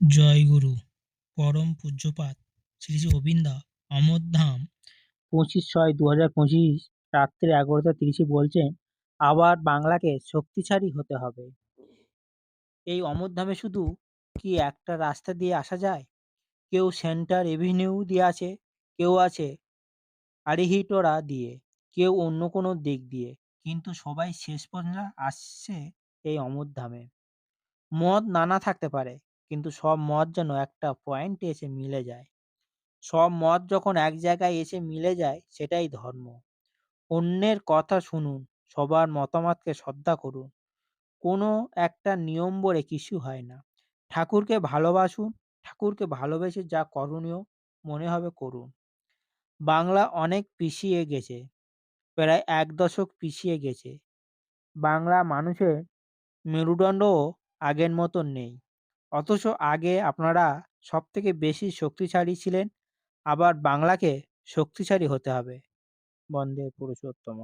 জয়গুরু, পরম পূজ্যপাদ শ্রী শ্রী গোবিন্দা অমরধাম পঁচিশ ছয় দু হাজার পঁচিশ, রাত্রে এগারোটা তিরিশে বলছেন, আবার বাংলাকে শক্তিশালী হতে হবে। এই অমরধামে শুধু কি একটা রাস্তা দিয়ে আসা যায়? কেউ সেন্টার এভিনিউ দিয়ে আছে, কেউ আছে আরিহিটোরা দিয়ে, কেউ অন্য কোনো দিক দিয়ে। কিন্তু সবাই শেষ পর্যন্ত আসছে এই অমরধামে মত নানা থাকতে পারে কিন্তু সব মত যেন একটা পয়েন্টে এসে মিলে যায়। সব মত যখন এক জায়গায় এসে মিলে যায়, সেটাই ধর্ম। অন্যের কথা শুনুন, সবার মতামতকে শ্রদ্ধা করুন। কোনো একটা নিয়ম বলে কিছু হয় না। ঠাকুরকে ভালোবাসুন, ঠাকুরকে ভালোবেসে যা করণীয় মনে হবে করুন। বাংলা অনেক পিছিয়ে গেছে, প্রায় এক দশক পিছিয়ে গেছে। বাংলা মানুষের মেরুদণ্ডও আগের মতন নেই। অথচ আগে আপনারা সব থেকে বেশি শক্তিশালী ছিলেন, আবার বাংলাকে শক্তিশালী হতে হবে। বন্দে পুরুষোত্তম।